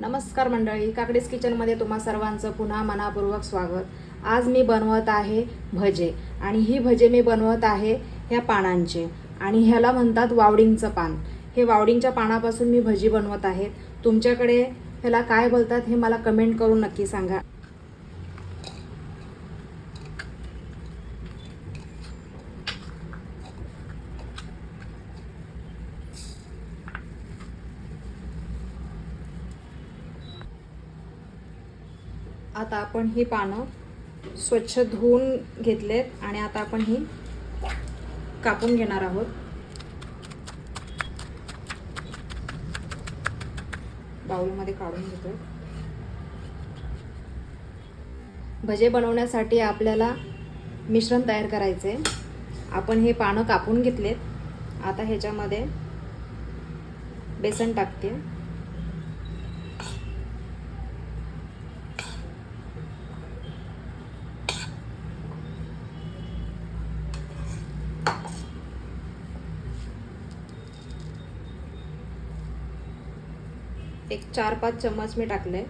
नमस्कार मंडळी काकडीस किचनमध्ये तुम्हा सर्वांचं पुन्हा मनापूर्वक स्वागत. आज मी बनवत आहे भजे आणि ही भजे मी बनवत आहे ह्या पानांचे. आणि ह्याला म्हणतात वावडिंगचं पान. हे वावडिंगच्या पानापासून मी भजी बनवत आहे. तुमच्याकडे ह्याला काय बोलतात हे मला कमेंट करून नक्की सांगा. आता आपण ही पानं स्वच्छ धुवून घेतलेत आणि आता आपण ही कापून घेणार आहोत. बाउलमध्ये काढून घेतो भजे बनवण्यासाठी आपल्याला मिश्रण तयार करायचे आपण हे पानं कापून घेतलेत. आता ह्याच्यामध्ये बेसन टाकते. एक चार पाच चम्मच मी टाकले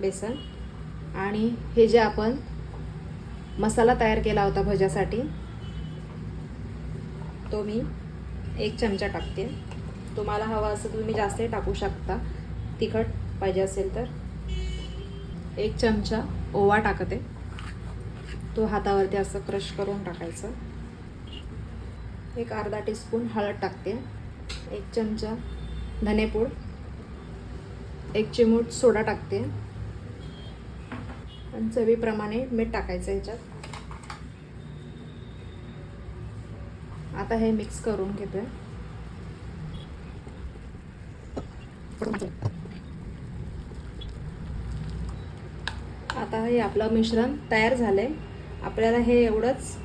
बेसन. आणि हे जे आपण मसाला तयार केला होता भज्यासाठी तो मी एक चमचा टाकते. तुम्हाला हवा असं तुम्ही जास्तही टाकू शकता. तिखट पाहिजे असेल तर. एक चमचा ओवा टाकते. तो हातावरती असं क्रश करून टाकायचं. एक अर्धा टीस्पून हळद टाकते. एक चमचा धनेपूड. एक चिमूट सोडा टाकते. आणि चवीप्रमाणे मीठ टाकायचं ह्याच्यात. आता हे मिक्स करून घेतोय. आता हे आपलं मिश्रण तयार झालंय. आपल्याला हे एवढंच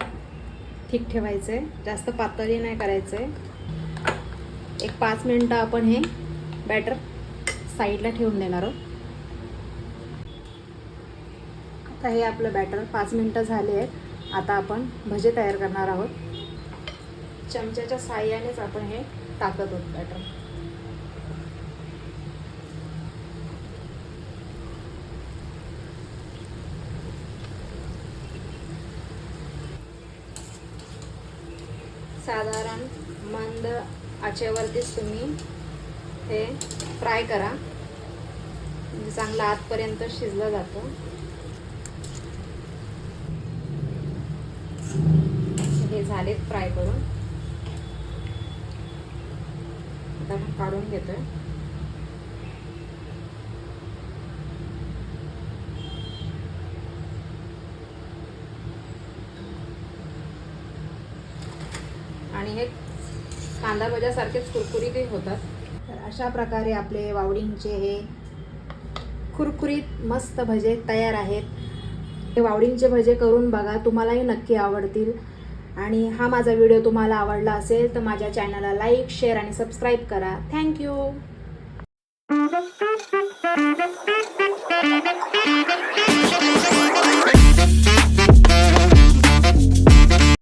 ठीक ठेवायचं आहे जास्त पातळी नाही करायचं आहे एक पाच मिनटं आपण हे बॅटर साईडला ठेवून देणार आहोत. आता हे आपलं बॅटर पाच मिनटं झाले आहेत. आता आपण भजे तयार करणार आहोत. चमच्याच्या साह्यानेच आपण हे टाकत आहोत बॅटर साधारण मंद आचेवरतीच तुम्ही हे फ्राय करा. म्हणजे चांगलं आतपर्यंत शिजलं जातो. हे झालेत फ्राय करून. आता आपण काढून घेतोय. आणि हे कांदा भज्यासारखेच कुरकुरीतही होतात. अशा प्रकारे आपले वावडींचे हे कुरकुरीत मस्त भजे तयार आहेत. हे वावडींचे भजे करून बघा तुम्हालाही नक्की आवडतील. आणि हा माझा व्हिडिओ तुम्हाला आवडला असेल तर माझ्या चॅनलला लाईक शेअर आणि सबस्क्राईब करा. Thank you Thank you.